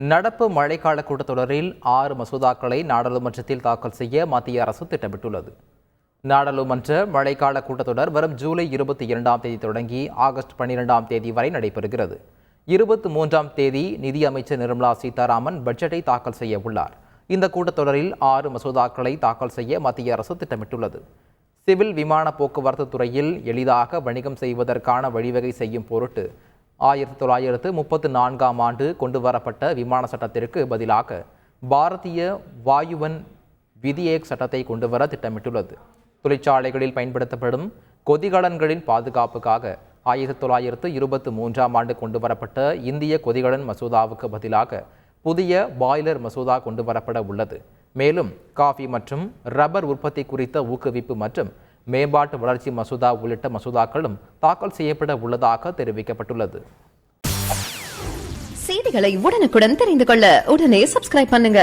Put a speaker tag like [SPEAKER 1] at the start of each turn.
[SPEAKER 1] நடப்பு மழைக்கால கூட்டத்தொடரில் ஆறு மசோதாக்களை நாடாளுமன்றத்தில் தாக்கல் செய்ய மத்திய அரசு திட்டமிட்டுள்ளது. நாடாளுமன்ற மழைக்கால கூட்டத்தொடர் வரும் ஜூலை இருபத்தி இரண்டாம் தேதி தொடங்கி ஆகஸ்ட் பன்னிரெண்டாம் தேதி வரை நடைபெறுகிறது. இருபத்தி மூன்றாம் தேதி நிதியமைச்சர் நிர்மலா சீதாராமன் பட்ஜெட்டை தாக்கல் செய்ய உள்ளார். இந்த கூட்டத்தொடரில் ஆறு மசோதாக்களை தாக்கல் செய்ய மத்திய அரசு திட்டமிட்டுள்ளது. சிவில் விமான போக்குவரத்து துறையில் எளிதாக வணிகம் செய்வதற்கான வழிவகை செய்யும் பொருட்டு ஆயிரத்தி தொள்ளாயிரத்து முப்பத்து நான்காம் ஆண்டு கொண்டு வரப்பட்ட விமான சட்டத்திற்கு பதிலாக பாரதிய வாயுவன் விதியேக் சட்டத்தை கொண்டு வர திட்டமிட்டுள்ளது. தொழிற்சாலைகளில் பயன்படுத்தப்படும் கொதிகலன்களின் பாதுகாப்புக்காக ஆயிரத்தி தொள்ளாயிரத்து இருபத்தி மூன்றாம் ஆண்டு கொண்டு வரப்பட்ட இந்திய கொதிகலன் மசோதாவுக்கு பதிலாக புதிய பாய்லர் மசோதா கொண்டு வரப்பட உள்ளது. மேலும் காஃபி மற்றும் ரப்பர் உற்பத்தி குறித்த ஊக்குவிப்பு மற்றும் மேம்பாட்டு வளர்ச்சி மசோதா உள்ளிட்ட மசோதாக்களும் தாக்கல் செய்யப்பட உள்ளதாக தெரிவிக்கப்பட்டுள்ளது.
[SPEAKER 2] செய்திகளை உடனுக்குடன் தெரிந்து கொள்ள உடனே சப்ஸ்கிரைப் பண்ணுங்க.